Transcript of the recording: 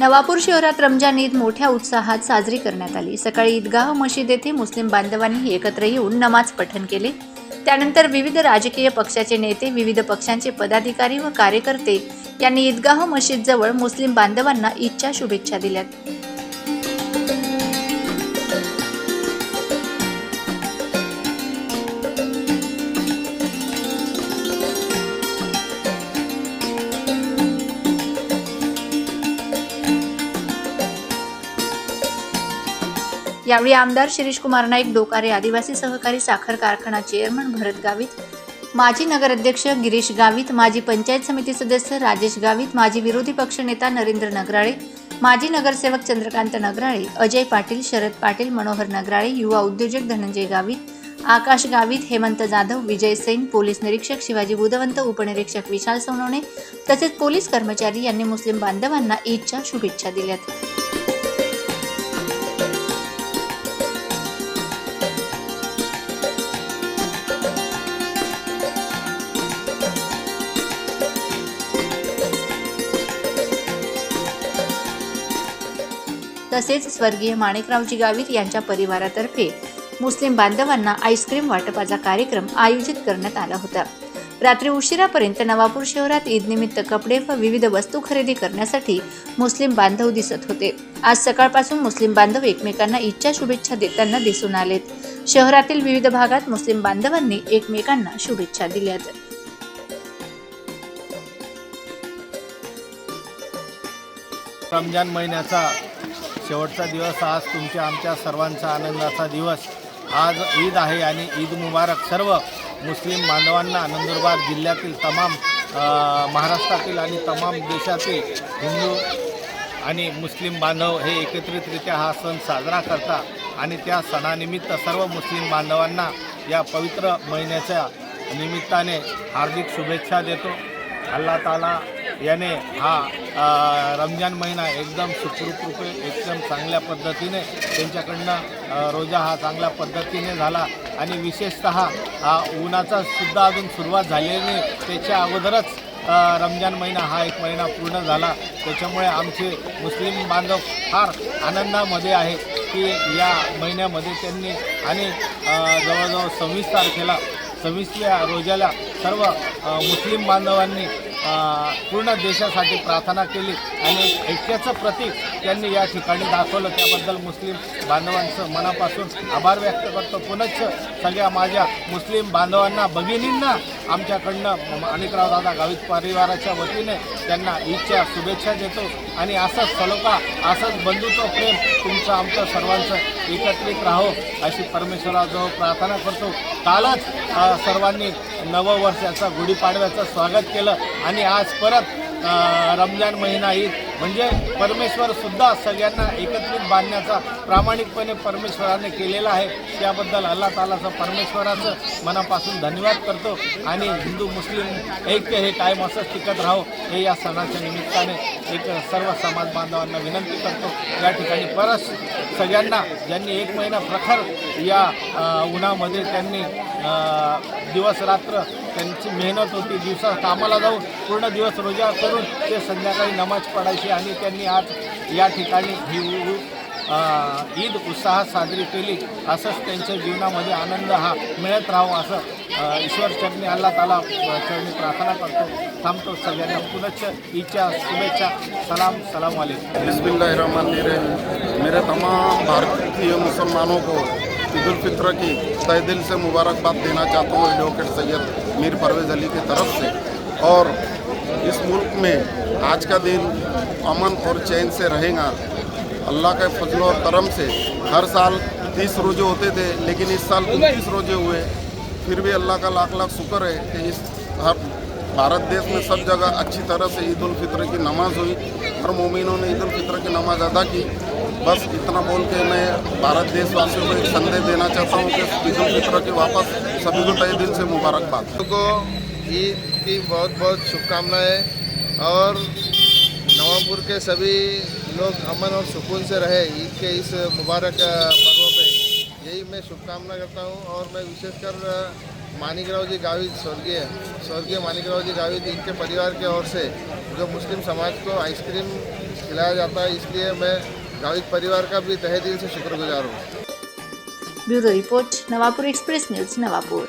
नवापूर शहरात रमजान ईद मोठ्या उत्साहात साजरी करण्यात आली. सकाळी ईदगाह मशीद येथे मुस्लिम बांधवांनी एकत्र येऊन नमाज पठण केले. त्यानंतर विविध राजकीय पक्षाचे नेते विविध पक्षांचे पदाधिकारी व कार्यकर्ते यांनी ईदगाह मशीदजवळ मुस्लिम बांधवांना ईदच्या शुभेच्छा दिल्यात. यावेळी आमदार शिरीष कुमार नाईक डोकारे आदिवासी सहकारी साखर कारखाना चेअरमन भरत गावित माजी नगराध्यक्ष गिरीश गावित माजी पंचायत समिती सदस्य राजेश गावित माजी विरोधी पक्षनेता नरेंद्र नगराळे माजी नगरसेवक चंद्रकांत नगराळे अजय पाटील शरद पाटील मनोहर नगराळे युवा उद्योजक धनंजय गावित आकाश गावित हेमंत जाधव विजय सैन पोलीस निरीक्षक शिवाजी बुधवंत उपनिरीक्षक विशाल सोनवणे तसेच पोलीस कर्मचारी यांनी मुस्लिम बांधवांना ईदच्या शुभेच्छा दिल्यात. तसेच स्वर्गीय माणिकरावजी गावित यांच्या परिवारातर्फे मुस्लिम बांधवांना आईस्क्रीम वाटपाचा कार्यक्रम आयोजित करण्यात आला होता. रात्री उशिरापर्यंत नवापूर शहरात ईदनिमित्त कपडे व विविध वस्तू खरेदी करण्यासाठी मुस्लिम बांधव दिसत होते. आज सकाळपासून मुस्लिम बांधव एकमेकांना ईदच्या शुभेच्छा देताना दिसून आलेत. शहरातील विविध भागात मुस्लिम बांधवांनी एकमेकांना शुभेच्छा दिल्यात. रमजान महिन्याचा शेवटचा दिवस आज तुमच्या आमच्या सर्वांचा आनंदाचा दिवस. आज ईद आहे आणि ईद मुबारक. सर्व मुस्लिम बांधवांना नंदुरबार जिल्ह्यातील तमाम महाराष्ट्रातील आणि तमाम देशातील हिंदू आणि मुस्लिम बांधव हे एकत्रितरित्या हा सण साजरा करतात. आणि त्या सणानिमित्त सर्व मुस्लिम बांधवांना या पवित्र महिन्याच्या निमित्ताने हार्दिक शुभेच्छा देतो. अल्लाह ताला याने हा रमजान महिना एकदम सुखरूप रूपे एकदम चांगल्या पद्धतीने त्यांच्याकडनं रोजा हा चांगल्या पद्धतीने झाला. आणि विशेषतः हा उन्हाचा सुद्धा अजून सुरुवात झालेली नाही. त्याच्या अगोदरच रमजान महिना हा एक महिना पूर्ण झाला. त्याच्यामुळे आमचे मुस्लिम बांधव फार आनंदामध्ये आहे की या महिन्यामध्ये त्यांनी आणि जवळजवळ सव्वीस तारखेला सव्वीसव्या रोजाला सर्व मुस्लिम बांधवांनी पूर्ण देशासाठी प्रार्थना केली आणि ऐक्याचं प्रतीक त्यांनी या ठिकाणी दाखवलं. त्याबद्दल मुस्लिम बांधवांचं मनापासून आभार व्यक्त करतो. पुनश्च सगळ्या माझ्या मुस्लिम बांधवांना भगिनींना आमच्याकडनं अनिकराव दादा गावित परिवाराच्या वतीने त्यांना ईदच्या शुभेच्छा देतो. आणि असंच सलोखा असंच बंधुत्व प्रेम तुमचं आमचं सर्वांचं एकत्रित राहो अशी परमेश्वराजवळ प्रार्थना करतो. कालच सर्वांनी नववर्षाचं गुढीपाडव्याचं स्वागत केलं आणि आज परत रमजान महिना ईद. म्हणजे परमेश्वर सुद्धा सगळ्यांना एकत्रित बांधण्याचा प्रामाणिकपणे परमेश्वराने केलेला आहे. त्याबद्दल अल्ला तालाचं परमेश्वराचं मनापासून धन्यवाद करतो. आणि हिंदू मुस्लिम ऐक्य हे कायम असंच टिकत राहो. हे या सणाच्या निमित्ताने एक सर्व समाज बांधवांना विनंती करतो. या ठिकाणी परत सगळ्यांना ज्यांनी एक महिना प्रखर या उन्हामध्ये त्यांनी दिवस रात्र त्यांची मेहनत होती दिवसा कामाला जाऊन पूर्ण दिवस रोजा करून ते संध्याकाळी नमाज पडायची आणि त्यांनी आज या ठिकाणी ही ईद उत्साहात साजरी केली. असंच त्यांच्या जीवनामध्ये आनंद हा मिळत राहावा असं ईश्वर चरणी अल्ला ताला चरणी प्रार्थना करतो. थांबतो सगळ्यांना. पुनश्च ईदच्या शुभेच्छा. सलाम सलाम वाले बिस्मिल्लाह रहमान मेरे तमाम भारतीय मुसलमानों को ईद उल फित्र की तय दिल से मुबारकबाद देना चाहता हूँ एडवोकेट सैयद मीर परवेज़ अली की तरफ़ से। और इस मुल्क में आज का दिन अमन और चैन से रहेगा। अल्लाह के फजल और करम से हर साल तीस रोज़े होते थे, लेकिन इस साल उनतीस रोज़े हुए। फिर भी अल्लाह का लाख लाख शुक्र है कि इस हर भारत देश में सब जगह अच्छी तरह से ईद उल की नमाज़ हुई। हर मोमिनों ने ईद उल की नमाज़ अदा की। बस इतना बोल के मैं भारत देशवासियों को एक संदेश देना चाहता हूँ कि ईद उल फितर की वापस सभी को तय दिल से मुबारकबाद। को ईद की बहुत बहुत शुभकामनाएँ और नवापुर के सभी लोग अमन और सुकून से रहे ईद के इस मुबारक पर्व पे। यही मैं शुभकामना करता हूँ और मैं विशेषकर मानिक राव जी गावित स्वर्गीय स्वर्गीय मानिक राव जी गावित इनके परिवार की ओर से जो मुस्लिम समाज को आइसक्रीम खिलाया जाता है, इसलिए मैं गावित परिवार का भी तहे दिल से शुक्रगुजार हूँ। Bureau report Navapur express news Navapur.